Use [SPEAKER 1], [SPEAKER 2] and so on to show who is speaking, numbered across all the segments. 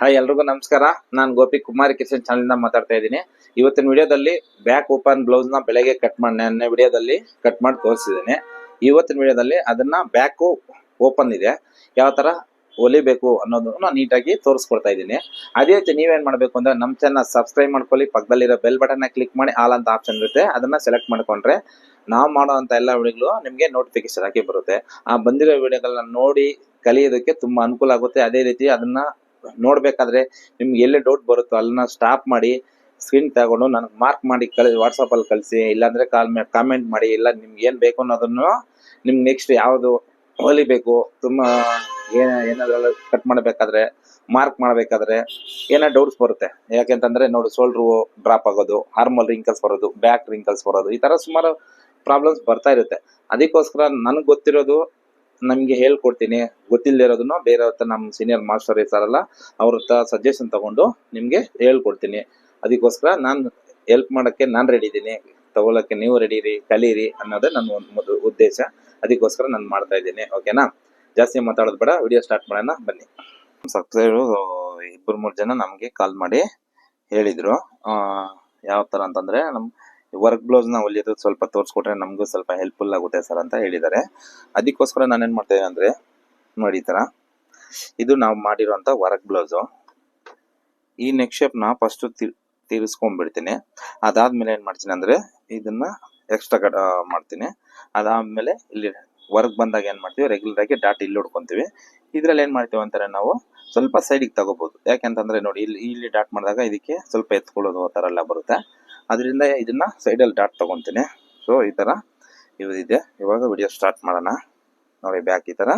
[SPEAKER 1] Hi, ಎಲ್ರಿಗೂ ನಮಸ್ಕಾರ. ನಾನು ಗೋಪಿ ಕುಮಾರಿ ಕಿಶನ್ ಚಾನಲ್ ಮಾತಾಡ್ತಾ ಇದ್ದೀನಿ. ಇವತ್ತಿನ ವಿಡಿಯೋದಲ್ಲಿ ಬ್ಯಾಕ್ ಓಪನ್ ಬ್ಲೌಸ್ನ ಬೆಳಗ್ಗೆ ಕಟ್ ಮಾಡಿ ನೆನ್ನೆ ವಿಡಿಯೋದಲ್ಲಿ ಕಟ್ ಮಾಡಿ ತೋರಿಸಿದ್ದೀನಿ. ಇವತ್ತಿನ ವಿಡಿಯೋದಲ್ಲಿ ಅದನ್ನ ಬ್ಯಾಕು ಓಪನ್ ಇದೆ. ಯಾವ ತರ ಹೊಲಿಬೇಕು ಅನ್ನೋದನ್ನ ನೀಟಾಗಿ ತೋರಿಸ್ಕೊಡ್ತಾ ಇದ್ದೀನಿ. ಅದೇ ರೀತಿ ನೀವೇನ್ ಮಾಡ್ಬೇಕು ಅಂದ್ರೆ ನಮ್ಮ ಚಾನಲ್ ಸಬ್ಸ್ಕ್ರೈಬ್ ಮಾಡ್ಕೊಳ್ಳಿ. ಪಕ್ಕದಲ್ಲಿರೋ ಬೆಲ್ ಬಟನ್ ಕ್ಲಿಕ್ ಮಾಡಿ ಆಲ್ ಅಂತ ಆಪ್ಷನ್ ಇರುತ್ತೆ. ಅದನ್ನ ಸೆಲೆಕ್ಟ್ ಮಾಡ್ಕೊಂಡ್ರೆ ನಾವು ಮಾಡುವಂತ ಎಲ್ಲ ವಿಡಿಯೋಗಳು ನಿಮಗೆ ನೋಟಿಫಿಕೇಶನ್ ಆಗಿ ಬರುತ್ತೆ. ಆ ಬಂದಿರೋ ವಿಡಿಯೋಗಳನ್ನ ನೋಡಿ ಕಲಿಯೋದಕ್ಕೆ ತುಂಬಾ ಅನುಕೂಲ ಆಗುತ್ತೆ. ಅದೇ ರೀತಿ ಅದನ್ನ ನೋಡ್ಬೇಕಾದ್ರೆ ನಿಮ್ಗೆ ಎಲ್ಲಿ ಡೌಟ್ ಬರುತ್ತೋ ಅಲ್ಲನ್ನ ಸ್ಟಾಪ್ ಮಾಡಿ ಸ್ಕ್ರೀನ್ ತಗೊಂಡು ನನಗೆ ಮಾರ್ಕ್ ಮಾಡಿ ಕಳಿಸಿ ವಾಟ್ಸಪ್ ಅಲ್ಲಿ ಕಳಿಸಿ, ಇಲ್ಲಾಂದ್ರೆ ಕಾಲ್ ಕಾಮೆಂಟ್ ಮಾಡಿ, ಇಲ್ಲ ನಿಮ್ಗೆ ಏನ್ ಬೇಕು ಅನ್ನೋದನ್ನು ನಿಮ್ಗೆ ನೆಕ್ಸ್ಟ್ ಯಾವುದು ಹೊಲಿಬೇಕು ತುಂಬಾ ಏನ ಏನಾದ್ರೆಲ್ಲ ಕಟ್ ಮಾಡಬೇಕಾದ್ರೆ ಮಾರ್ಕ್ ಮಾಡಬೇಕಾದ್ರೆ ಏನೋ ಡೌಟ್ಸ್ ಬರುತ್ತೆ? ಯಾಕೆಂತಂದ್ರೆ ನೋಡಿ ಸೋಲ್ಡ್ರು ಡ್ರಾಪ್ ಆಗೋದು ಹಾರ್ಮಲ್ ರಿಂಕಲ್ಸ್ ಬರೋದು ಬ್ಯಾಕ್ ರಿಂಕಲ್ಸ್ ಬರೋದು, ಈ ತರ ಸುಮಾರು ಪ್ರಾಬ್ಲಮ್ಸ್ ಬರ್ತಾ ಇರುತ್ತೆ. ಅದಕ್ಕೋಸ್ಕರ ನನಗೆ ಗೊತ್ತಿರೋದು ನಮ್ಗೆ ಹೇಳ್ಕೊಡ್ತೀನಿ. ಗೊತ್ತಿಲ್ಲದಿರೋದನ್ನ ಬೇರೆ ಹತ್ರ ನಮ್ಮ ಸೀನಿಯರ್ ಮಾಸ್ಟರ್ ಇರ್ತಾರಲ್ಲ, ಅವ್ರ ಹತ್ರ ಸಜೆಷನ್ ತಗೊಂಡು ನಿಮ್ಗೆ ಹೇಳ್ಕೊಡ್ತೀನಿ. ಅದಕ್ಕೋಸ್ಕರ ನಾನು ಹೆಲ್ಪ್ ಮಾಡೋಕ್ಕೆ ನಾನು ರೆಡಿ ಇದ್ದೀನಿ. ತಗೊಳಕ್ಕೆ ನೀವು ರೆಡಿ ಇರಿ, ಕಲೀರಿ ಅನ್ನೋದೇ ನನ್ನ ಒಂದು ಉದ್ದೇಶ. ಅದಕ್ಕೋಸ್ಕರ ನಾನು ಮಾಡ್ತಾ ಇದ್ದೀನಿ. ಓಕೆನಾ ಜಾಸ್ತಿ ಮಾತಾಡೋದು ಬೇಡ. ವಿಡಿಯೋ ಸ್ಟಾರ್ಟ್ ಮಾಡೋಣ. ಬನ್ನಿ. ಸಬ್ಸ್ಕ್ರೈಬರು ಇಬ್ಬರು ಮೂರು ಜನ ನಮಗೆ ಕಾಲ್ ಮಾಡಿ ಹೇಳಿದರು. ಯಾವ ಥರ ಅಂತಂದ್ರೆ ನಮ್ಮ ವರ್ಕ್ ಬ್ಲೌಸ್ನ ಹೊಲಿಯೋದು ಸ್ವಲ್ಪ ತೋರಿಸ್ಕೊಟ್ರೆ ನಮಗೂ ಸ್ವಲ್ಪ ಹೆಲ್ಪ್ಫುಲ್ ಆಗುತ್ತೆ ಸರ್ ಅಂತ ಹೇಳಿದ್ದಾರೆ. ಅದಕ್ಕೋಸ್ಕರ ನಾನೇನು ಮಾಡ್ತೇನೆ ಅಂದರೆ, ನೋಡಿ ಈ ಥರ ಇದು ನಾವು ಮಾಡಿರೋಂಥ ವರ್ಕ್ ಬ್ಲೌಸು ಈ ನೆಕ್ ಶೇಪ್ನ ಫಸ್ಟು ತೀರಿಸ್ಕೊಂಡ್ಬಿಡ್ತೀನಿ. ಅದಾದ್ಮೇಲೆ ಏನು ಮಾಡ್ತೀನಿ ಅಂದರೆ, ಇದನ್ನ ಎಕ್ಸ್ಟ್ರಾ ಕಟ್ ಮಾಡ್ತೀನಿ. ಅದಾದ್ಮೇಲೆ ಇಲ್ಲಿ ವರ್ಕ್ ಬಂದಾಗ ಏನು ಮಾಡ್ತೀವಿ ರೆಗ್ಯುಲರ್ ಆಗಿ ಡಾಟ್ ಇಲ್ಲಿ ಹೊಡ್ಕೊತೀವಿ. ಇದರಲ್ಲಿ ಏನು ಮಾಡ್ತೀವಿ ಅಂತಾರೆ ನಾವು, ಸ್ವಲ್ಪ ಸೈಡಿಗೆ ತಗೋಬಹುದು ಯಾಕೆಂತಂದರೆ ನೋಡಿ, ಇಲ್ಲಿ ಇಲ್ಲಿ ಡಾಟ್ ಮಾಡಿದಾಗ ಇದಕ್ಕೆ ಸ್ವಲ್ಪ ಎತ್ಕೊಳ್ಳೋದು ಆ ಥರ ಎಲ್ಲ ಬರುತ್ತೆ. ಅದರಿಂದ ಇದನ್ನ ಸೈಡಲ್ಲಿ ಡಾಟ್ ತೊಗೊತೀನಿ. ಸೊ ಈ ಥರ ಇದೆ ಇವಾಗ ವಿಡಿಯೋ ಸ್ಟಾರ್ಟ್ ಮಾಡೋಣ. ನೋಡಿ ಬ್ಯಾಕ್ ಈ ಥರ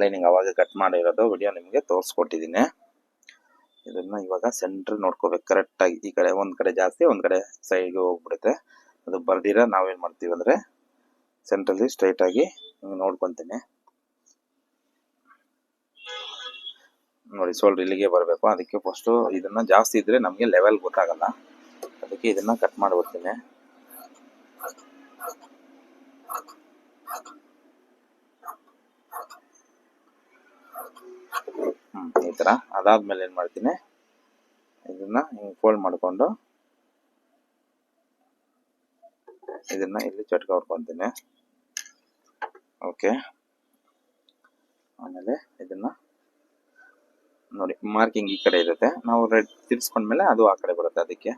[SPEAKER 1] ಲೈನಿಂಗ್ ಅವಾಗ ಕಟ್ ಮಾಡಿರೋದು ವಿಡಿಯೋ ನಿಮಗೆ ತೋರಿಸ್ಕೊಟ್ಟಿದ್ದೀನಿ. ಇದನ್ನ ಇವಾಗ ಸೆಂಟ್ರ್ ನೋಡ್ಕೋಬೇಕು. ಕರೆಕ್ಟಾಗಿ ಈ ಕಡೆ ಒಂದು ಕಡೆ ಜಾಸ್ತಿ, ಒಂದು ಕಡೆ ಸೈಡ್ಗೆ ಹೋಗ್ಬಿಡುತ್ತೆ. ಅದು ಬರ್ದಿರ ನಾವೇನು ಮಾಡ್ತೀವಿ ಅಂದರೆ ಸೆಂಟ್ರಲ್ಲಿ ಸ್ಟ್ರೈಟಾಗಿ ಹಿಂಗೆ ನೋಡ್ಕೊತೀನಿ. ನೋಡಿ ಸೋಲ್ಡ್ರ್ ಇಲ್ಲಿಗೆ ಬರಬೇಕು. ಅದಕ್ಕೆ ಫಸ್ಟು ಇದನ್ನು ಜಾಸ್ತಿ ಇದ್ದರೆ ನಮಗೆ ಲೆವೆಲ್ ಗೊತ್ತಾಗಲ್ಲ. ಅದಕ್ಕೆ ಇದನ್ನ ಕಟ್ ಮಾಡಿಬಿಡ್ತೀನಿ. ಹ್ಮ್, ಈ ತರ. ಅದಾದ್ಮೇಲೆ ಏನ್ ಮಾಡ್ತೀನಿ? ಇದನ್ನ ಹಿಂಗ್ ಫೋಲ್ಡ್ ಮಾಡ್ಕೊಂಡು ಇದನ್ನ ಇಲ್ಲಿ ಚಟ್ಕ ಹೊಡ್ಕೊಂತೀನಿ. ಓಕೆ ಆಮೇಲೆ ಇದನ್ನ ನೋಡಿ ಮಾರ್ಕಿಂಗ್ ಈ ಕಡೆ ಇರುತ್ತೆ. ನಾವು ರೆಡ್ ತಿರ್ಸ್ಕೊಂಡ್ಮೇಲೆ ಅದು ಆ ಕಡೆ ಬರುತ್ತೆ ಅದಕ್ಕೆ.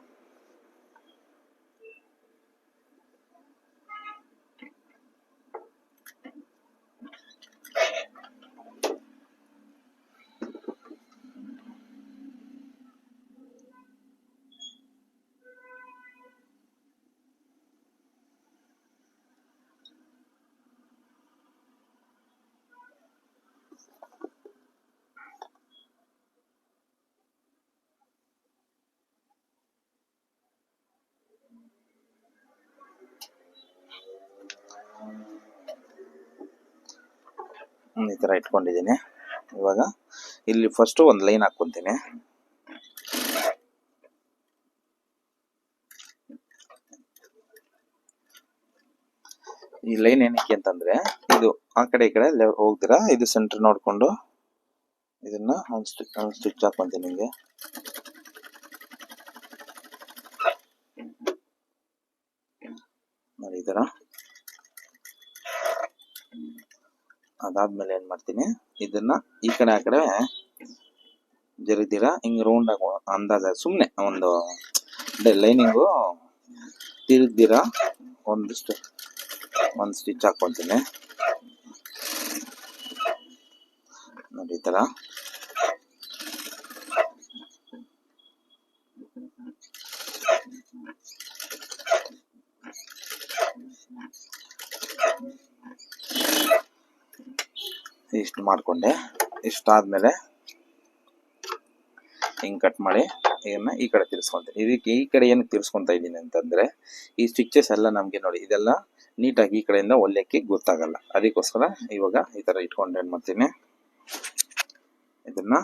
[SPEAKER 1] ಈ ತರ ಇಟ್ಕೊಂಡಿದ್ದೀನಿ. ಇವಾಗ ಇಲ್ಲಿ ಫಸ್ಟ್ ಒಂದು ಲೈನ್ ಹಾಕ್ಕೊತೀನಿ. ಈ ಲೈನ್ ಏನಕ್ಕೆ ಅಂತಂದ್ರೆ, ಇದು ಆ ಕಡೆ ಈ ಕಡೆ ಹೋಗ್ತೀರಾ? ಇದು ಸೆಂಟರ್ ನೋಡ್ಕೊಂಡು ಇದನ್ನ ಒಂದು ಸ್ಟಿಚ್ ಒಂದು ಸ್ಟಿಚ್ ಹಾಕೊಂತೀನಿ ಹಿಂಗೆ ನೋಡಿ ಈ ತರ. ಅದಾದ್ಮೇಲೆ ಏನ್ ಮಾಡ್ತೀನಿ, ಇದನ್ನ ಈ ಕಡೆ ಆ ಕಡೆ ಜರಿದಿರ ಹಿಂಗ್ ರೌಂಡ್ ಆಗಿ ಅಂದಾಜ ಸುಮ್ನೆ ಒಂದು ಲೈನಿಂಗು ತಿರುಗ್ದಿರ ಒಂದಿಷ್ಟು, ಒಂದು ಸ್ಟಿಚ್ ಹಾಕೊಂತೀನಿ ನೋಡಿ ಈ ಇಷ್ಟು ಮಾಡ್ಕೊಂಡೆ. ಇಷ್ಟಾದ್ಮೇಲೆ ಹಿಂಗೆ ಕಟ್ ಮಾಡಿ ಇದನ್ನ ಈ ಕಡೆ ತಿರ್ಸ್ಕೊಂತೀನಿ ಇದಕ್ಕೆ ಈ ಕಡೆ ಏನಕ್ಕೆ ತಿರ್ಸ್ಕೊತಾ ಇದ್ದೀನಿ ಅಂತಂದ್ರೆ, ಈ ಸ್ಟಿಚಸ್ ಎಲ್ಲ ನಮಗೆ ನೋಡಿ, ಇದೆಲ್ಲ ನೀಟಾಗಿ ಈ ಕಡೆಯಿಂದ ಹೊಲಿಯಕ್ಕೆ ಗೊತ್ತಾಗಲ್ಲ. ಅದಕ್ಕೋಸ್ಕರ ಇವಾಗ ಈ ತರ ಇಟ್ಕೊಂಡು ಏನ್ ಮಾಡ್ತೀನಿ, ಇದನ್ನ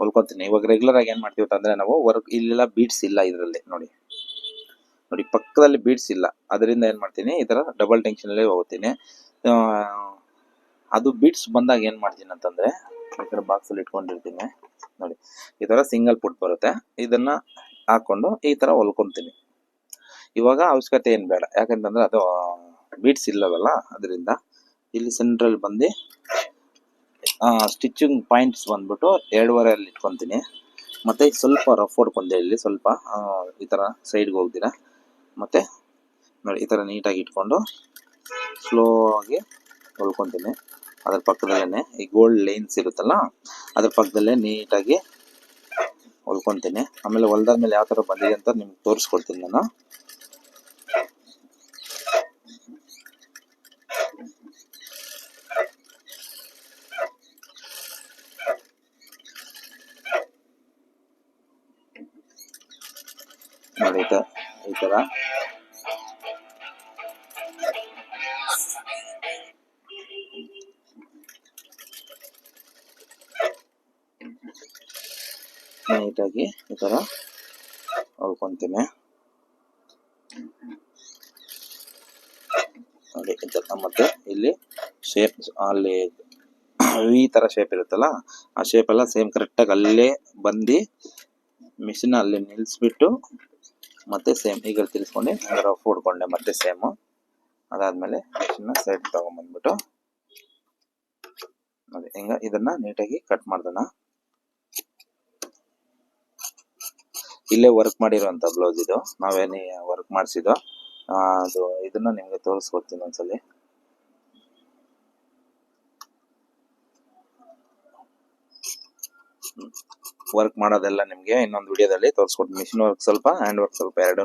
[SPEAKER 1] ಹೊಲ್ಕೊತೀನಿ. ಇವಾಗ ರೆಗ್ಯುಲರ್ ಆಗಿ ಏನ್ ಮಾಡ್ತೀವಿ ಅಂತಂದ್ರೆ, ನಾವು ವರ್ಕ್ ಇಲ್ಲೆಲ್ಲ ಬೀಟ್ಸ್ ಇಲ್ಲ ಇದರಲ್ಲಿ, ನೋಡಿ. ನೋಡಿ, ಪಕ್ಕದಲ್ಲಿ ಬೀಡ್ಸ್ ಇಲ್ಲ. ಅದರಿಂದ ಏನ್ ಮಾಡ್ತೀನಿ, ಈ ತರ ಡಬಲ್ ಟೆನ್ಷನ್ ಅಲ್ಲಿ ಹೋಗ್ತೀನಿ. ಅದು ಬಿಟ್ಸ್ ಬಂದಾಗ ಏನು ಮಾಡ್ತೀನಿ ಅಂತಂದ್ರೆ, ಈ ಕಡೆ ಬಾಕ್ಸಲ್ಲಿ ಇಟ್ಕೊಂಡಿರ್ತೀನಿ. ನೋಡಿ, ಈ ಥರ ಸಿಂಗಲ್ ಪುಟ್ ಬರುತ್ತೆ. ಇದನ್ನ ಹಾಕೊಂಡು ಈ ಥರ ಹೊಲ್ಕೊತೀನಿ. ಇವಾಗ ಅವಶ್ಯಕತೆ ಏನು ಬೇಡ. ಯಾಕಂತಂದರೆ ಅದು ಬೀಟ್ಸ್ ಇಲ್ಲವಲ್ಲ, ಅದರಿಂದ ಇಲ್ಲಿ ಸೆಂಟ್ರಲ್ಲಿ ಬಂದು ಸ್ಟಿಚಿಂಗ್ ಪಾಯಿಂಟ್ಸ್ ಬಂದ್ಬಿಟ್ಟು ಎರಡೂವರೆಯಲ್ಲಿ ಇಟ್ಕೊತೀನಿ. ಮತ್ತೆ ಸ್ವಲ್ಪ ರಫ್ ಹೊಡ್ಕೊಂಡೆ ಇಲ್ಲಿ, ಸ್ವಲ್ಪ ಈ ಥರ ಸೈಡ್ಗೆ ಹೋಗ್ದಿರ ಮತ್ತೆ, ನೋಡಿ, ಈ ಥರ ನೀಟಾಗಿ ಇಟ್ಕೊಂಡು ಸ್ಲೋ ಆಗಿ ಹೊಲ್ಕೊತೀನಿ. ಅದ್ರ ಪಕ್ಕದಲ್ಲೇ ಈ ಗೋಲ್ಡ್ ಲೈನ್ಸ್ ಇರುತ್ತಲ್ಲ, ಅದ್ರ ಪಕ್ಕದಲ್ಲೇ ನೀಟಾಗಿ ಹೊಲ್ಕೊತೀನಿ. ಆಮೇಲೆ ಹೊಲ್ದಾದ್ಮೇಲೆ ಯಾವ ಥರ ಬಂದಿದೆ ಅಂತ ನಿಮ್ಗೆ ತೋರಿಸ್ಕೊಡ್ತೀನಿ ನಾನು. ಈ ತರ. ನೀಟಾಗಿ ಈ ಥರ ಹೊಲ್ಕೊಂತೀನಿ. ನೋಡಿ, ಈ ಥರ ಮತ್ತೆ ಇಲ್ಲಿ ಶೇಪ್ ಅಲ್ಲಿ ಈ ಥರ ಶೇಪ್ ಇರುತ್ತಲ್ಲ, ಆ ಶೇಪ್ ಎಲ್ಲ ಸೇಮ್ ಕರೆಕ್ಟಾಗಿ ಅಲ್ಲೇ ಬಂದು ಮಿಷಿನ್ ಅಲ್ಲಿ ನಿಲ್ಲಿಸ್ಬಿಟ್ಟು ಮತ್ತೆ ಸೇಮ್ ಈಗ ತಿರ್ಸ್ಕೊಂಡು ರಫ್ ಹೊಡ್ಕೊಂಡೆ ಮತ್ತೆ ಸೇಮು ಅದಾದ್ಮೇಲೆ ಮಿಷಿನ್ನ ಸೈಡ್ ತಗೊಂಬಂದ್ಬಿಟ್ಟು ನೋಡಿ, ಹೆಂಗ ಇದನ್ನ ನೀಟಾಗಿ ಕಟ್ ಮಾಡ್ದಣ ಇಲ್ಲೇ ವರ್ಕ್ ಮಾಡಿರುವಂತ ಬ್ಲೌಸ್ ಇದು. ನಾವೇನಿ ವರ್ಕ್ ಮಾಡಿಸಿದ್ದು. ಅದು, ಇದನ್ನ ನಿಮ್ಗೆ ತೋರಿಸ್ಕೊಡ್ತೀನಿ ಒಂದ್ಸಲಿ. ವರ್ಕ್ ಮಾಡೋದೆಲ್ಲ ನಿಮ್ಗೆ ಇನ್ನೊಂದು ವಿಡಿಯೋದಲ್ಲಿ ತೋರಿಸ್ಕೊಡ್ತೀನಿ. ಮಿಷಿನ್ ವರ್ಕ್ ಸ್ವಲ್ಪ ಹ್ಯಾಂಡ್ ವರ್ಕ್ ಸ್ವಲ್ಪ ಎರಡೂ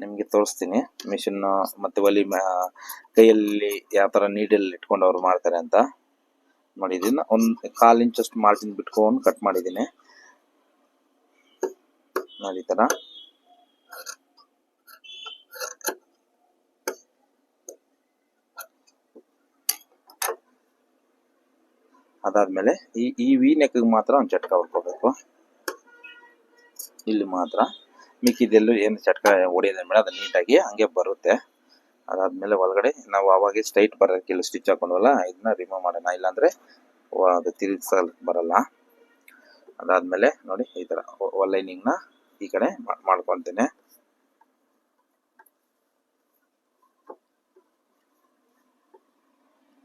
[SPEAKER 1] ನಿಮ್ಗೆ ತೋರಿಸ್ತೀನಿ. ಮಿಷಿನ್ ಮತ್ತೆ ಒಲಿ ಕೈಯಲ್ಲಿ ಯಾವ ತರ ನೀಡಲ್ಲಿ ಇಟ್ಕೊಂಡು ಅವ್ರು ಮಾಡ್ತಾರೆ ಅಂತ ನೋಡಿ ಒಂದು ಕಾಲ್ ಇಂಚಷ್ಟು ಮಾರ್ಜಿನ್ ಬಿಟ್ಕೊಂಡು ಕಟ್ ಮಾಡಿದ್ದೀನಿ. ನೋಡಿ ಈ ಅದಾದ್ಮೇಲೆ ಈ ಈ ವಿ ನೆಕ್ ಮಾತ್ರ ಒಂದು ಚಟ್ಕ ಹೊಡ್ಕೋಬೇಕು. ಇಲ್ಲಿ ಮಾತ್ರ. ಮಿಕ್ಕಿದೆಲ್ಲೂ ಏನು ಚಟ್ಕ ಹೊಡೆಯೋದೇ ಮೇಲೆ ಅದು ನೀಟಾಗಿ ಹಂಗೆ ಬರುತ್ತೆ. ಅದಾದ್ಮೇಲೆ ಒಳಗಡೆ ನಾವು ಆವಾಗ ಸ್ಟ್ರೈಟ್ ಬರೋಕ್ಕಿಲ್ಲ ಸ್ಟಿಚ್ ಹಾಕೊಂಡ್ವಲ್ಲ, ಇದನ್ನ ರಿಮೂವ್ ಮಾಡೋಣ. ಇಲ್ಲಾಂದ್ರೆ ಅದು ತಿರುಗಿಸಲ್ ಬರಲ್ಲ. ಅದಾದ್ಮೇಲೆ ನೋಡಿ ಈ ತರ ಲೈನಿಂಗ್ನ ಈ ಕಡೆ ಮಾಡ್ಕೊತೀನಿ.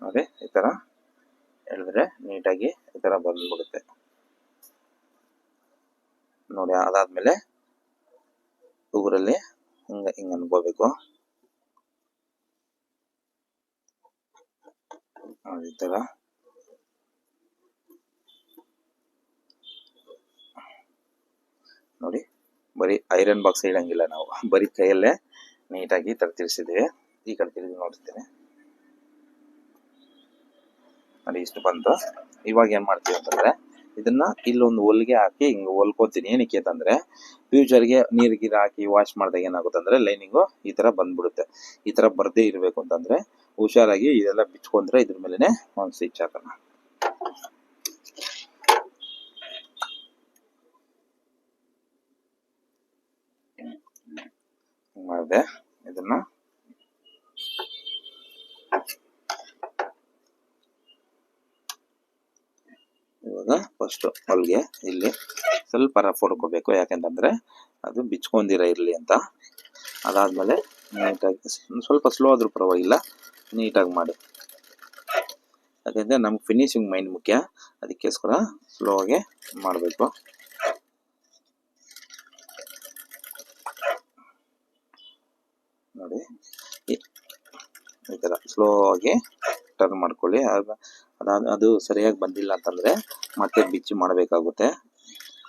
[SPEAKER 1] ನೋಡಿ, ಈ ತರ ಹೇಳಿದ್ರೆ ನೀಟಾಗಿ ಈ ತರ ಬಂದ್ಬಿಡುತ್ತೆ. ನೋಡಿ, ಅದಾದ್ಮೇಲೆ ಉಗುರಲ್ಲಿ ಹಿಂಗ ಹಿಂಗ ಅನ್ಕೋಬೇಕು. ಈ ತರ. ನೋಡಿ ಬರೀ ಐರನ್ ಬಾಕ್ಸ್ ಇಡಂಗಿಲ್ಲ ನಾವು. ಬರೀ ಕೈಯಲ್ಲೇ ನೀಟಾಗಿ ಈ ತರ ತಿರ್ಸಿದ್ದೀವಿ ಈ ಕಡೆ ತಿರುಗಿ ನೋಡ್ತೀನಿ. ನೋಡಿ, ಇಷ್ಟು ಬಂತು. ಇವಾಗ ಏನ್ ಮಾಡ್ತೀವಿ ಅಂತಂದ್ರೆ, ಇದನ್ನ ಇಲ್ಲೊಂದು ಹೊಲಿಗೆ ಹಾಕಿ ಹಿಂಗ್ ಹೊಲ್ಕೋತೀನಿ. ಏನಕ್ಕೆ ಅಂತಂದ್ರೆ ಫ್ಯೂಚರ್ಗೆ ನೀರ್ ಗೀರ್ ಹಾಕಿ ವಾಶ್ ಮಾಡಿದಾಗ ಏನಾಗುತ್ತೆ ಅಂದ್ರೆ ಲೈನಿಂಗು ಈ ತರ ಬಂದ್ಬಿಡುತ್ತೆ. ಈ ತರ ಬರ್ದೇ ಇರ್ಬೇಕು ಅಂತಂದ್ರೆ, ಹುಷಾರಾಗಿ ಇದೆಲ್ಲ ಬಿಚ್ಕೊಂಡ್ರೆ ಇದ್ರ ಮೇಲೆನೆ ಒಂದು ಸ್ವಿಚ್ ಹಾಕೋಣ. ಮಾಡಿದೆ ಇದನ್ನ ಇವಾಗ ಫಸ್ಟ್ ಹೊಲ್ಗೆ ಇಲ್ಲಿ ಸ್ವಲ್ಪ ರಫ್ ಹೊಡ್ಕೋಬೇಕು. ಯಾಕೆಂತಂದ್ರೆ ಅದು ಬಿಚ್ಕೊಂಡಿರ ಇರ್ಲಿ ಅಂತ. ಅದಾದ್ಮೇಲೆ ನೀಟಾಗಿ ಸ್ವಲ್ಪ ಸ್ಲೋ ಆದ್ರೂ ಪರವಾಗಿಲ್ಲ ನೀಟಾಗಿ ಮಾಡಿ. ಅದರಿಂದ ನಮ್ಗೆ ಫಿನಿಶಿಂಗ್ ಮೈಂಡ್ ಮುಖ್ಯ. ಅದಕ್ಕೋಸ್ಕರ ಸ್ಲೋ ಆಗಿ ಮಾಡಬೇಕು. ನೋಡಿ. ಈ ಥರ ಸ್ಲೋ ಆಗಿ ಟರ್ನ್ ಮಾಡ್ಕೊಳ್ಳಿ. ಅದು ಸರಿಯಾಗಿ ಬಂದಿಲ್ಲ ಅಂತಂದ್ರೆ ಮತ್ತೆ ಬಿಚ್ಚಿ ಮಾಡಬೇಕಾಗುತ್ತೆ.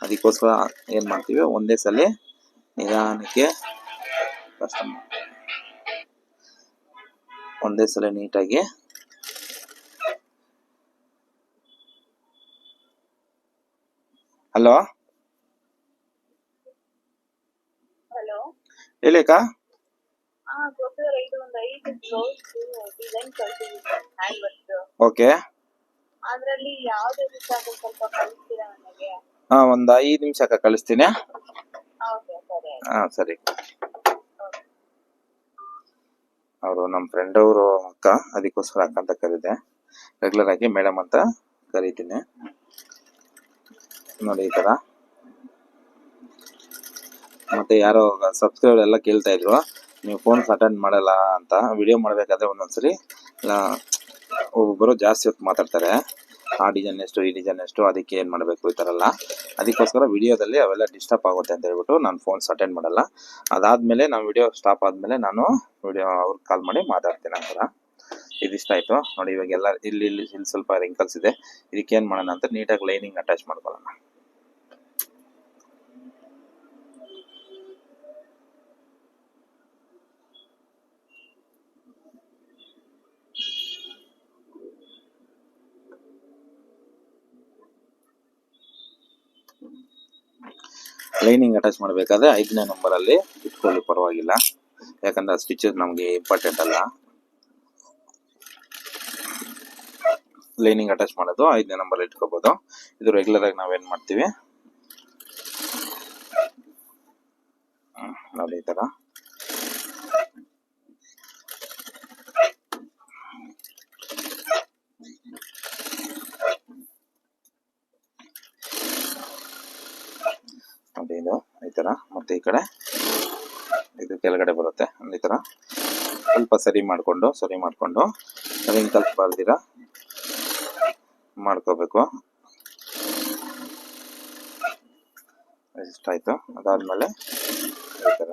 [SPEAKER 1] ಅದಕ್ಕೋಸ್ಕರ ಏನು ಮಾಡ್ತೀವಿ? ಒಂದೇ ಸಲ ನಿಧಾನಕ್ಕೆ ಒಂದೇ ಸಲ ನೀಟಾಗಿ ಹಲೋ
[SPEAKER 2] ಹಲೋ
[SPEAKER 1] ಹೇಳಿ ಅಕ್ಕ. ಓಕೆ
[SPEAKER 2] ಅದ್ರಲ್ಲಿ ಯಾವ್ದು ಇಷ್ಟ ಸ್ವಲ್ಪ ಕಳಿಸ್ತೀರಾ ನನಗೆ?
[SPEAKER 1] ಹಾ ಒಂದು ಐದು ನಿಮಿಷ ಅಕ್ಕ ಕಳಿಸ್ತೀನಿ.
[SPEAKER 2] ಓಕೆ ಸರಿ
[SPEAKER 1] ಹಾ ಸರಿ. ಅವರು ನಮ್ಮ ಫ್ರೆಂಡ್ ಅವರು ಅಕ್ಕ ಅದಕ್ಕೋಸ್ಕರ ಅಕ್ಕ ಅಂತ ಕರೀದೆ. ರೆಗ್ಯುಲರ್ ಆಗಿ ಮೇಡಮ್ ಅಂತ ಕರೀತೀನಿ. ನೋಡಿ ಈ ತರ. ಮತ್ತೆ ಯಾರೋ ಸಬ್ಸ್ಕ್ರೈಬರ್ ಎಲ್ಲ ಕೇಳ್ತಾ ಇದ್ರು. ನೀವು ಫೋನ್ಸ್ ಅಟೆಂಡ್ ಮಾಡಲ್ಲ ಅಂತ ವಿಡಿಯೋ ಮಾಡಬೇಕಾದ್ರೆ ಒಂದೊಂದ್ಸರಿ ಒಬ್ಬೊಬ್ಬರು ಜಾಸ್ತಿ ಹೊತ್ತು ಮಾತಾಡ್ತಾರೆ. ಆ ಡಿಸೈನ್ ಎಷ್ಟು, ಈ ಡಿಸೈನ್ ಎಷ್ಟು, ಅದಕ್ಕೆ ಏನು ಮಾಡಬೇಕು, ಈ ಥರ ಎಲ್ಲ ಅದಕ್ಕೋಸ್ಕರ ವಿಡಿಯೋದಲ್ಲಿ ಅವೆಲ್ಲ ಡಿಸ್ಟರ್ಬ್ ಆಗುತ್ತೆ ಅಂತ ಹೇಳ್ಬಿಟ್ಟು ನಾನು ಫೋನ್ಸ್ ಅಟೆಂಡ್ ಮಾಡಲ್ಲ. ಅದಾದಮೇಲೆ ನಾನು ವಿಡಿಯೋ ಸ್ಟಾಪ್ ಆದಮೇಲೆ ನಾನು ವಿಡಿಯೋ ಅವ್ರಿಗೆ ಕಾಲ್ ಮಾಡಿ ಮಾತಾಡ್ತೀನಿ ಅಂತ ಇದಿಷ್ಟ ಆಯಿತು. ನೋಡಿ ಇವಾಗೆಲ್ಲ ಇಲ್ಲಿ ಇಲ್ಲಿ ಇಲ್ಲಿ ಸ್ವಲ್ಪ ರಿಂಕಲ್ಸ್ ಇದೆ. ಇದಕ್ಕೆ ಏನು ಮಾಡೋಣ ಅಂತ ನೀಟಾಗಿ ಲೈನಿಂಗ್ ಅಟ್ಯಾಚ್ ಮಾಡ್ಕೊಳ್ಳೋಣ. ಲೈನಿಂಗ್ ಅಟ್ಯಾಚ್ ಮಾಡಬೇಕಾದ್ರೆ ಐದನೇ ನಂಬರಲ್ಲಿ ಇಟ್ಕೊಳ್ಳಿ, ಪರವಾಗಿಲ್ಲ. ಯಾಕಂದ್ರೆ ಸ್ಟಿಚಸ್ ನಮಗೆ ಇಂಪಾರ್ಟೆಂಟ್ ಅಲ್ಲ. ಲೈನಿಂಗ್ ಅಟ್ಯಾಚ್ ಮಾಡೋದು ಐದನೇ ನಂಬರ್ ಇಟ್ಕೋಬಹುದು ಇದು ರೆಗ್ಯುಲರ್ ಆಗಿ ನಾವೇನ್ ಮಾಡ್ತೀವಿ? ನೋಡಿ ಈ ತರ ನೋಡಿ ಇದು ಈ ತರ ಮತ್ತೆ ಈ ಕಡೆ. ಇದು ಕೆಳಗಡೆ ಬರುತ್ತೆ, ಈ ತರ. ಸ್ವಲ್ಪ ಸರಿ ಮಾಡಿಕೊಂಡು ಸರಿ ಮಾಡಿಕೊಂಡು. ಕಲ್ಪ ಬರ್ದಿರ ಮಾಡ್ಕೋಬೇಕು. ಇಷ್ಟಾಯ್ತು ಅದಾದ್ಮೇಲೆ ಈ ಥರ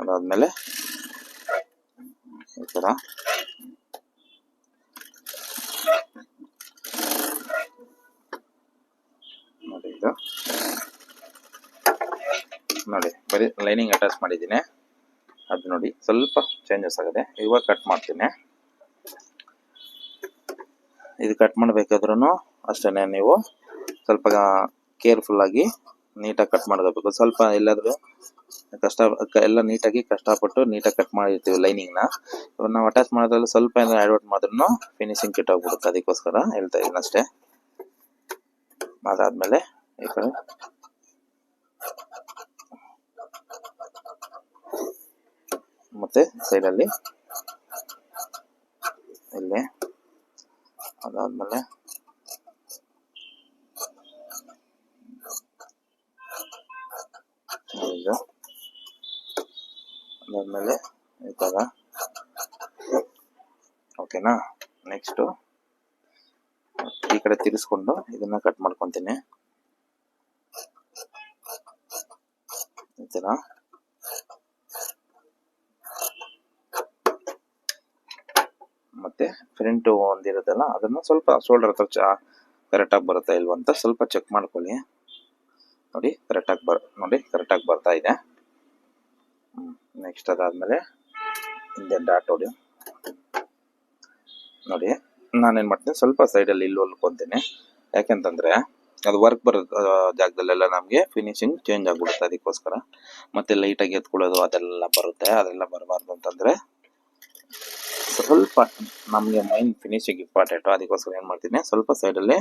[SPEAKER 1] ಅದಾದ್ಮೇಲೆ ಈ ಥರ ನೋಡಿ ಇದು ನೋಡಿ, ಬರೀ ಲೈನಿಂಗ್ ಅಟ್ಯಾಚ್ ಮಾಡಿದ್ದೀನಿ. ಅದು ನೋಡಿ, ಸ್ವಲ್ಪ ಚೇಂಜಸ್ ಆಗಿದೆ. ಇವಾಗ ಕಟ್ ಮಾಡ್ತೀನಿ. ಇದು ಕಟ್ ಮಾಡಬೇಕಾದ್ರೂ ಅಷ್ಟೇ ನೀವು ಸ್ವಲ್ಪ ಕೇರ್ಫುಲ್ ಆಗಿ ನೀಟಾಗಿ ಕಟ್ ಮಾಡ್ಕೋಬೇಕು. ಸ್ವಲ್ಪ ಎಲ್ಲಾದರೂ ಕಷ್ಟ ಎಲ್ಲ ನೀಟಾಗಿ ಕಷ್ಟಪಟ್ಟು ನೀಟಾಗಿ ಕಟ್ ಮಾಡಿರ್ತೀವಿ ಲೈನಿಂಗ್ನ ಇವಾಗ ನಾವು ಅಟ್ಯಾಚ್ ಮಾಡೋದ್ರಲ್ಲಿ ಸ್ವಲ್ಪ ಏನಾದ್ರು ಮಾಡಿದ್ರು ಫಿನಿಶಿಂಗ್ ಆಗಿಬಿಡುತ್ತೆ. ಅದಕ್ಕೋಸ್ಕರ ಹೇಳ್ತಾ ಇದ್ದೀನಿ ಅಷ್ಟೇ. ಅದಾದಮೇಲೆ ಈ ಕಡೆ ಮತ್ತೆ ಸೈಡಲ್ಲಿ. ಇಲ್ಲಿ. ಅದಾದ್ಮೇಲೆ. ಇದು. ಅದಾದ್ಮೇಲೆ ಈ ಥರ ಓಕೆನಾ ನೆಕ್ಸ್ಟು ಈ ಕಡೆ ತಿರ್ಸ್ಕೊಂಡು ಇದನ್ನ ಕಟ್ ಮಾಡ್ಕೊತೀನಿ ಈ ಥರ ಫ್ರಂಟ್ ಒಂದಿರುತ್ತಲ್ಲ ಅದನ್ನು ಸ್ವಲ್ಪ ಶೋಲ್ಡರ್ ಹತ್ರ ಚಾ ಕರೆಕ್ಟಾಗಿ ಬರುತ್ತಾ ಇಲ್ವಾ ಅಂತ ಸ್ವಲ್ಪ ಚೆಕ್ ಮಾಡ್ಕೊಳ್ಳಿ. ನೋಡಿ ಕರೆಕ್ಟಾಗಿ ಬರ್, ನೋಡಿ ಕರೆಕ್ಟಾಗಿ ಬರ್ತಾ ಇದೆ. ನೆಕ್ಸ್ಟ್ ಅದಾದಮೇಲೆ ಹಿಂದೆ ಡಾಟ್ ಹೊಡಿ ನೋಡಿ, ನಾನೇನು ಮಾಡ್ತೀನಿ, ಸ್ವಲ್ಪ ಸೈಡಲ್ಲಿ ಇಲ್ಲಿ ಹೊಲ್ಕೊತೀನಿ. ಯಾಕೆಂತಂದರೆ, ಅದು ವರ್ಕ್ ಬರೋ ಜಾಗದಲ್ಲೆಲ್ಲ ನಮಗೆ ಫಿನಿಶಿಂಗ್ ಚೇಂಜ್ ಆಗಿಬಿಡುತ್ತೆ ಅದಕ್ಕೋಸ್ಕರ. ಮತ್ತೆ ಲೈಟಾಗಿ ಎತ್ಕೊಳ್ಳೋದು ಅದೆಲ್ಲ ಬರುತ್ತೆ, ಅದೆಲ್ಲ ಬರಬಾರ್ದು ಅಂತಂದ್ರೆ ಸ್ವಲ್ಪ ನಮಗೆ ಮೈನ್ ಫಿನಿಶಿಂಗ್ ಇಂಪಾರ್ಟೆಂಟು ಅದಕ್ಕೋಸ್ಕರ ಏನು ಮಾಡ್ತೀನಿ, ಸ್ವಲ್ಪ ಸೈಡಲ್ಲಿ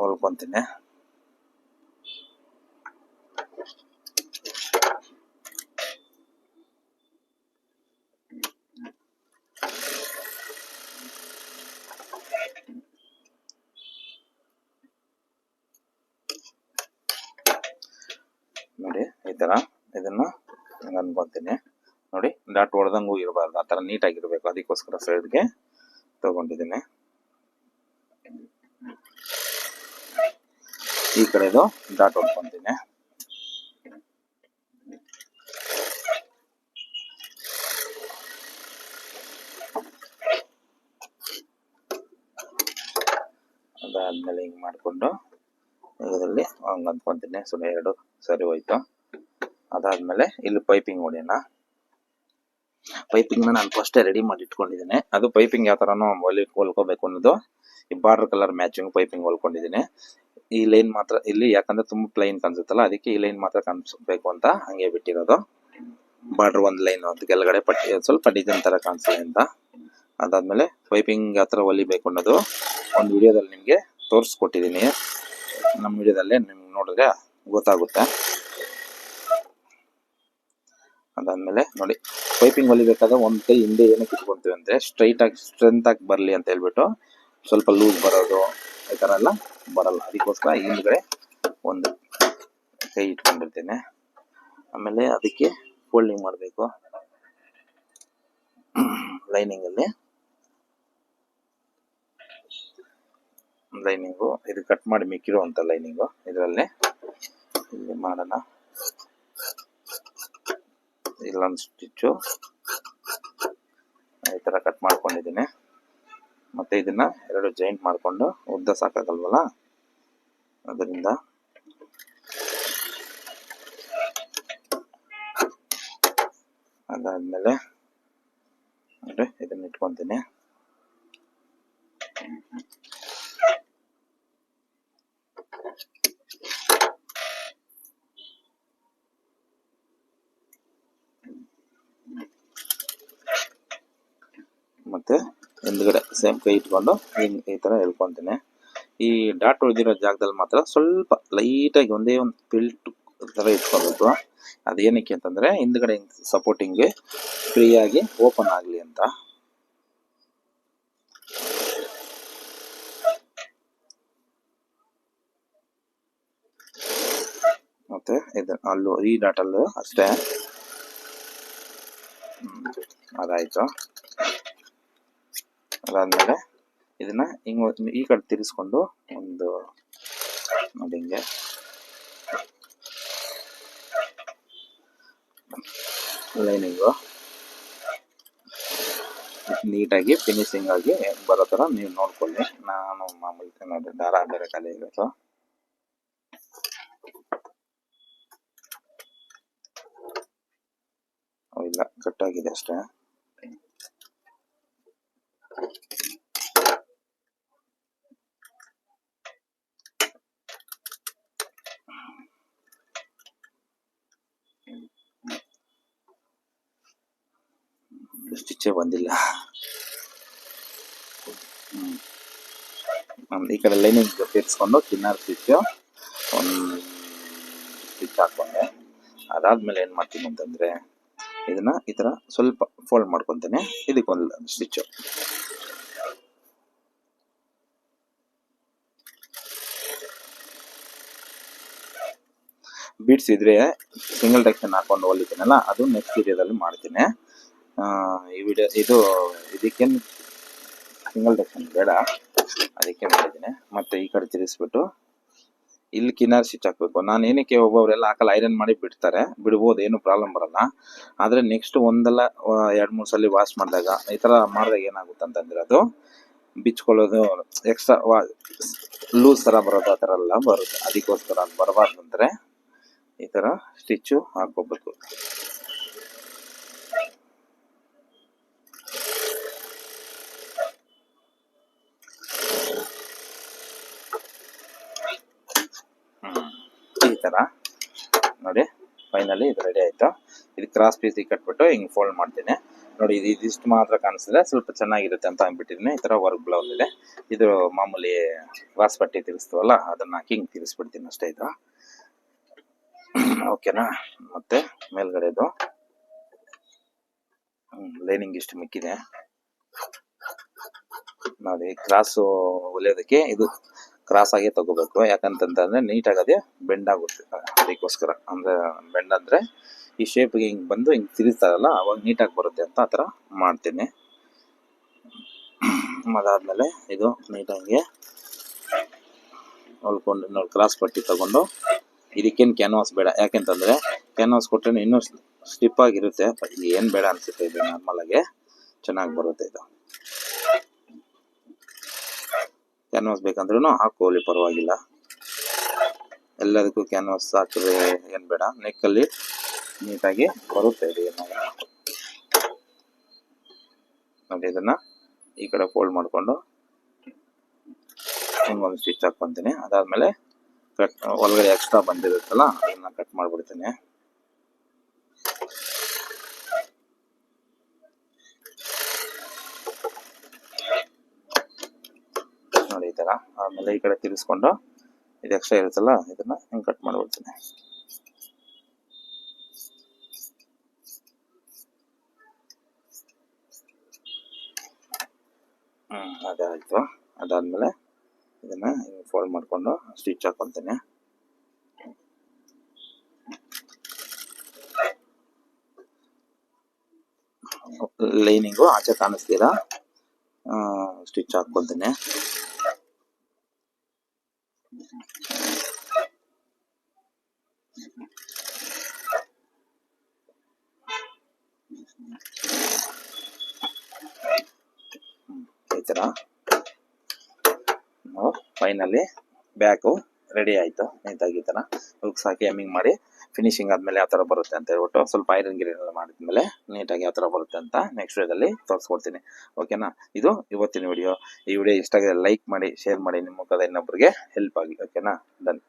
[SPEAKER 1] ಹೊಲ್ಕೊಂತೀನಿ. ನೋಡಿ, ಈ ಥರ ಇದನ್ನು ಅನ್ಕೊಂತೀನಿ ನೋಡಿ ಡಾಟ್ ಹೊಡೆದಂಗೂ ಇರಬಾರ್ದು. ಆ ಥರ ನೀಟಾಗಿರಬೇಕು. ಅದಕ್ಕೋಸ್ಕರ ಸೈಡ್ಗೆ ತಗೊಂಡಿದ್ದೀನಿ. ಈ ಕಡೆದು ಡಾಟ್ ಹೊಡ್ಕೊಂತೀನಿ ಅದಾದ್ಮೇಲೆ ಹಿಂಗೆ ಮಾಡಿಕೊಂಡು ಇದರಲ್ಲಿ ಹಂಗೆ ಅಂದ್ಕೊತೀನಿ. ಸುಮ್ಮನೆ ಎರಡು ಸರಿ ಹೋಯ್ತು. ಅದಾದ್ಮೇಲೆ ಇಲ್ಲಿ ಪೈಪಿಂಗ್ ಹೊಡೆಯೋಣ. ಪೈಪಿಂಗ್ನ ನಾನು ಫಸ್ಟೇ ರೆಡಿ ಮಾಡಿ ಇಟ್ಕೊಂಡಿದ್ದೀನಿ. ಅದು ಪೈಪಿಂಗ್ ಯಾವ ಥರನೋ ಹೊಲಿ ಹೊಲ್ಕೋಬೇಕು ಅನ್ನೋದು, ಈ ಬಾರ್ಡರ್ ಕಲರ್ ಮ್ಯಾಚಿಂಗ್ ಪೈಪಿಂಗ್ ಹೊಲ್ಕೊಂಡಿದ್ದೀನಿ. ಈ ಲೈನ್ ಮಾತ್ರ ಇಲ್ಲಿ, ಯಾಕಂದ್ರೆ ತುಂಬ ಪ್ಲೈನ್ ಕಾಣಿಸುತ್ತಲ್ಲ, ಅದಕ್ಕೆ ಈ ಲೈನ್ ಮಾತ್ರ ಕಾಣಿಸ್ಬೇಕು ಅಂತ ಹಂಗೆ ಬಿಟ್ಟಿರೋದು. ಬಾರ್ಡರ್ ಒಂದು ಲೈನ್ ಅಂತ ಕೆಳಗಡೆ ಪಟ್ಟಿ, ಸ್ವಲ್ಪ ಡಿಸೈನ್ ಥರ ಕಾಣಿಸ್ಲಿ ಅಂತ. ಅದಾದ್ಮೇಲೆ ಪೈಪಿಂಗ್ ಯಾವ ಥರ ಹೊಲಿಬೇಕು ಅನ್ನೋದು ಒಂದು ವಿಡಿಯೋದಲ್ಲಿ ನಿಮಗೆ ತೋರಿಸ್ಕೊಟ್ಟಿದ್ದೀನಿ. ನಮ್ಮ ವಿಡಿಯೋದಲ್ಲಿ ನಿಮ್ಗೆ ನೋಡಿದ್ರೆ ಗೊತ್ತಾಗುತ್ತೆ. ಅದಾದ್ಮೇಲೆ ನೋಡಿ. ಪೈಪಿಂಗ್ ಹೊಲಿಬೇಕಾದ್ರೆ ಒಂದು ಕೈ ಹಿಂದೆ ಏನಕ್ಕೆ ಇಟ್ಕೊಂತೀವಿ ಅಂದರೆ ಸ್ಟ್ರೈಟ್ ಆಗಿ ಸ್ಟ್ರೆಂತ್ ಆಗಿ ಬರಲಿ ಅಂತ ಹೇಳ್ಬಿಟ್ಟು ಸ್ವಲ್ಪ ಲೂಸ್ ಬರೋದು ಈ ಥರ ಎಲ್ಲ ಬರಲ್ಲ. ಅದಕ್ಕೋಸ್ಕರ ಹಿಂದ್ಗಡೆ ಒಂದು ಕೈ ಇಟ್ಕೊಂಡಿರ್ತೇನೆ. ಆಮೇಲೆ ಅದಕ್ಕೆ ಫೋಲ್ಡಿಂಗ್ ಮಾಡಬೇಕು. ಲೈನಿಂಗಲ್ಲಿ ಲೈನಿಂಗು ಇದು ಕಟ್ ಮಾಡಿ ಮಿಕ್ಕಿರುವಂಥ ಲೈನಿಂಗು ಇದರಲ್ಲಿ ಇಲ್ಲಿ ಮಾಡೋಣ. ಇಲ್ಲೊಂದು ಸ್ಟಿಚ್ಚು ಈ ಥರ ಕಟ್ ಮಾಡ್ಕೊಂಡಿದ್ದೀನಿ. ಮತ್ತೆ ಇದನ್ನ ಎರಡು ಜಾಯಿಂಟ್ ಮಾಡಿಕೊಂಡು ಉದ್ದ ಸಾಕಾಗಲ್ವಲ್ಲ? ಅದರಿಂದ ಅದಾದ್ಮೇಲೆ ಅಂದರೆ ಇದನ್ನ ಇಟ್ಕೊಂತೀನಿ ಮತ್ತೆ ಹಿಂದ್ಗಡೆ ಸೇಮ್ ಕೈ ಇಟ್ಕೊಂಡು ಹಿಂಗೆ ಈ ಥರ ಎಳ್ಕೊತೀನಿ. ಈ ಡಾಟ್ ಉಳಿದಿರೋ ಜಾಗದಲ್ಲಿ ಮಾತ್ರ ಸ್ವಲ್ಪ ಲೈಟಾಗಿ ಒಂದೇ ಒಂದು ಪಿಲ್ಟ್ ತರ ಇಟ್ಕೊಬೇಕು. ಅದೇನಕ್ಕೆ ಅಂತಂದರೆ ಹಿಂದ್ಗಡೆ ಸಪೋರ್ಟಿಂಗ್ಗೆ ಫ್ರೀ ಆಗಿ ಓಪನ್ ಆಗಲಿ ಅಂತ. ಮತ್ತೆ ಇದು ಅಲ್ಲೂ ಈ ಡಾಟಲ್ಲೂ ಅಷ್ಟೇ. ಅದಾಯ್ತು. ಅದಾದ್ಮೇಲೆ ಇದನ್ನ ಹಿಂಗ್ ಈ ಕಡೆ ತಿರ್ಸ್ಕೊಂಡು ಒಂದು ನೋಡಿ ಹಿಂಗೆ. ಲೈನಿಂಗು. ನೀಟಾಗಿ ಫಿನಿಶಿಂಗ್ ಆಗಿ ಬರೋ ಥರ ನೀವು ನೋಡ್ಕೊಳ್ಳಿ. ನಾನು ಮಾಮೂಲಿ ನೋಡಿ ದಾರ ಬೇರೆ ಖಾಲಿ ಇರೋದು. ಓ, ಇಲ್ಲ ಕಟ್ಟಾಗಿದೆ ಅಷ್ಟೇ. ಸ್ಟಿಚ್ಚೇ ಬಂದಿಲ್ಲ. ಹ್ಮ್, ಈ ಕಡೆ ಲೈನಿಂಗ್ ತಿರ್ಸ್ಕೊಂಡು ಕಿನ್ನರ್ ಸ್ಟಿಚ್ ಒಂದು ಸ್ಟಿಚ್ ಹಾಕೊಂಡೆ. ಅದಾದ್ಮೇಲೆ ಏನು ಮಾಡ್ತೀನಿ ಅಂತಂದ್ರೆ ಇದನ್ನ ಈ ತರ ಸ್ವಲ್ಪ ಫೋಲ್ಡ್ ಮಾಡ್ಕೊಂತೇನೆ. ಇದಕ್ಕೊಂದು ಸ್ಟಿಚ್ ಬೀಡ್ಸ್ ಇದ್ರೆ ಸಿಂಗಲ್ ಟೆಕ್ಷನ್ ಹಾಕೊಂಡು ಹೊಲಿತೀನಲ್ಲ, ಅದು ನೆಕ್ಸ್ಟ್ ವಿಡಿಯೋದಲ್ಲಿ ಮಾಡ್ತೀನಿ. ಈ ವಿಡಿಯೋ ಇದು, ಇದಕ್ಕೇನು ಸಿಂಗಲ್ ಟೆಕ್ಷನ್ ಬೇಡ, ಅದಕ್ಕೆ ಮಾಡಿದ್ದೀನಿ. ಮತ್ತೆ ಈ ಕಡೆ ತಿರುಗಿಸ್ಬಿಟ್ಟು ಇಲ್ಲಿ ಕಿನಾರ್ ಸ್ವಿಚ್ ಹಾಕಬೇಕು. ನಾನು ಏನಕ್ಕೆ ಒಬ್ಬೊಬ್ರೆಲ್ಲ ಹಾಕಲ್ಲ ಐರನ್ ಮಾಡಿ ಬಿಡ್ತಾರೆ, ಬಿಡ್ಬೋದು, ಏನು ಪ್ರಾಬ್ಲಮ್ ಬರಲ್ಲ. ಆದರೆ ನೆಕ್ಸ್ಟ್ ಒಂದಲ್ಲ ಎರಡು, ಮೂರು ಸಲ ವಾಶ್ ಮಾಡಿದಾಗ, ಈ ಥರ ಮಾಡಿದಾಗ ಏನಾಗುತ್ತೆ ಅಂತಂದ್ರೆ ಅದು ಬಿಚ್ಕೊಳ್ಳೋದು ಎಕ್ಸ್ಟ್ರಾ ವಾ ಲೂಸ್ ಥರ ಬರೋದು, ಆ ಥರ ಎಲ್ಲ ಬರುತ್ತೆ. ಅದಕ್ಕೋಸ್ಕರ ಅದು ಬರಬಾರ್ದು ಅಂದ್ರೆ ಈ ತರ ಸ್ಟಿಚ್ಚು ಹಾಕೋಬೇಕು ಈ ತರ. ನೋಡಿ ಫೈನಲಿ ಇದು ರೆಡಿ ಆಯಿತು. ಇದು ಕ್ರಾಸ್ ಪೀಸ್ ಕಟ್ಬಿಟ್ಟು ಹಿಂಗ್ ಫೋಲ್ಡ್ ಮಾಡ್ತೀನಿ. ನೋಡಿ, ಇದು ಇದಿಷ್ಟು ಮಾತ್ರ ಕಾಣಿಸಿದ್ರೆ ಸ್ವಲ್ಪ ಚೆನ್ನಾಗಿರುತ್ತೆ ಅಂತ ಅಂದ್ಬಿಟ್ಟಿದ್ದೀನಿ. ಈ ತರ ವರ್ಕ್ ಬ್ಲೌಸ್ ಇದೆ. ಇದು ಮಾಮೂಲಿ ವಾಸ್ಪಟ್ಟಿ ಪಟ್ಟಿ ತಿರ್ಸ್ತೀವಲ್ಲ ಅದನ್ನ ಹಾಕಿ ಹಿಂಗ್ ತಿರ್ಸ್ಬಿಡ್ತೀನಿ ಅಷ್ಟೇ ಇದು. ಓಕೆನಾ? ಮತ್ತೆ ಮೇಲ್ಗಡೆದು. ಲೈನಿಂಗ್ ಇಷ್ಟು ಮಿಕ್ಕಿದೆ? ನೋಡಿ, ಕ್ರಾಸ್ ಹೊಲಿಯೋದಕ್ಕೆ ಇದು ಕ್ರಾಸ್ ಆಗಿ ತಗೋಬೇಕು. ಯಾಕಂತಂದ್ರೆ ನೀಟಾಗಿ ಅದೇ ಬೆಂಡ್ ಆಗುತ್ತೆ. ಅದಕ್ಕೋಸ್ಕರ. ಅಂದ್ರೆ, ಬೆಂಡ್ ಅಂದ್ರೆ ಈ ಶೇಪ್ಗೆ ಹಿಂಗ್ ಬಂದು ಹಿಂಗ್ ತಿರುಗ್ತಾರಲ್ಲ, ಅವಾಗ ನೀಟಾಗಿ ಬರುತ್ತೆ ಅಂತ ಆ ಥರ ಮಾಡ್ತೀನಿ. ಅದಾದ್ಮೇಲೆ ಇದು ನೀಟಾಗಿ ಹೊಲ್ಕೊಂಡು, ನೋಡಿ, ಕ್ರಾಸ್ ಪಟ್ಟಿ ತಗೊಂಡು ಇದಕ್ಕೇನು ಕ್ಯಾನ್ವಾಸ್ ಬೇಡ. ಯಾಕೆಂತಂದ್ರೆ ಕ್ಯಾನ್ವಾಸ್ ಕೊಟ್ರೆ ಇನ್ನೂ ಸ್ಲಿಪ್ ಆಗಿರುತ್ತೆ. ಏನು ಬೇಡ ಅನಿಸುತ್ತೆ ಇದು ನಾರ್ಮಲ್ ಆಗಿ ಚೆನ್ನಾಗಿ ಬರುತ್ತೆ ಇದು. ಕ್ಯಾನ್ವಾಸ್ ಬೇಕಂದ್ರೂ ಹಾಕೋಲಿ ಪರವಾಗಿಲ್ಲ. ಎಲ್ಲದಕ್ಕೂ ಕ್ಯಾನ್ವಾಸ್ ಹಾಕಿದ್ರೆ ಏನು ಬೇಡ. ನೆಕ್ಕಲ್ಲಿ ನೀಟಾಗಿ ಬರುತ್ತೆ ಇದು ಏನಾಗ ನೋಡಿ ಇದನ್ನ ಈ ಕಡೆ ಫೋಲ್ಡ್ ಮಾಡಿಕೊಂಡು ಹಿಂಗೊಂದು ಸ್ಟಿಚ್ ಹಾಕೊಂತೀನಿ ಅದಾದ್ಮೇಲೆ ಕಟ್ ಒಳಗಡೆ ಎಕ್ಸ್ಟ್ರಾ ಬಂದಿರುತ್ತಲ್ಲ, ಅದನ್ನ ಕಟ್ ಮಾಡಿಬಿಡ್ತೀನಿ. ನೋಡಿ ಈ ಥರ ಆಮೇಲೆ ಈ ಕಡೆ ತಿರ್ಸ್ಕೊಂಡು ಇದು ಎಕ್ಸ್ಟ್ರಾ ಇರುತ್ತಲ್ಲ, ಇದನ್ನ ಹಿಂಗೆ ಕಟ್ ಮಾಡಿಬಿಡ್ತೀನಿ. ಹ್ಞೂ ಅದಾಯಿತು ಅದಾದಮೇಲೆ ಇದನ್ನ ಫೋಲ್ಡ್ ಮಾಡ್ಕೊಂಡು ಸ್ಟಿಚ್ ಹಾಕೊಂತೀನಿ ಲೈನಿಂಗು ಆಚೆ ಕಾಣಿಸ್ತೀರಾ ಸ್ಟಿಚ್ ಹಾಕ್ಕೊಂತೀನಿ ಈ ಥರ ಫೈನಲಿ ಬ್ಯಾಕು ರೆಡಿ ಆಯಿತು. ನೀಟಾಗಿ ಥರ ಹುಕ್ಸ್ ಹಾಕಿ ಎಮ್ಮಿಂಗ್ ಮಾಡಿ ಫಿನಿಶಿಂಗ್ ಆದಮೇಲೆ ಯಾವ ಥರ ಬರುತ್ತೆ ಅಂತ ಹೇಳ್ಬಿಟ್ಟು ಸ್ವಲ್ಪ ಐರನ್ ಗಿರಿ ಎಲ್ಲ ಮಾಡಿದ್ಮೇಲೆ ನೀಟಾಗಿ ಯಾವ ಥರ ಬರುತ್ತೆ ಅಂತ ನೆಕ್ಸ್ಟ್ ವಿಡಿಯೋದಲ್ಲಿ ತೋರಿಸ್ಕೊಡ್ತೀನಿ. ಓಕೆನಾ ಇದು ಇವತ್ತಿನ ವಿಡಿಯೋ ಈ ವಿಡಿಯೋ ಇಷ್ಟ ಆಗಿದೆ ಲೈಕ್ ಮಾಡಿ ಶೇರ್ ಮಾಡಿ, ನಿಮ್ಮ ಮುಖದ ಇನ್ನೊಬ್ಬರಿಗೆ ಹೆಲ್ಪ್ ಆಗಿ. ಓಕೆನಾ ಡನ್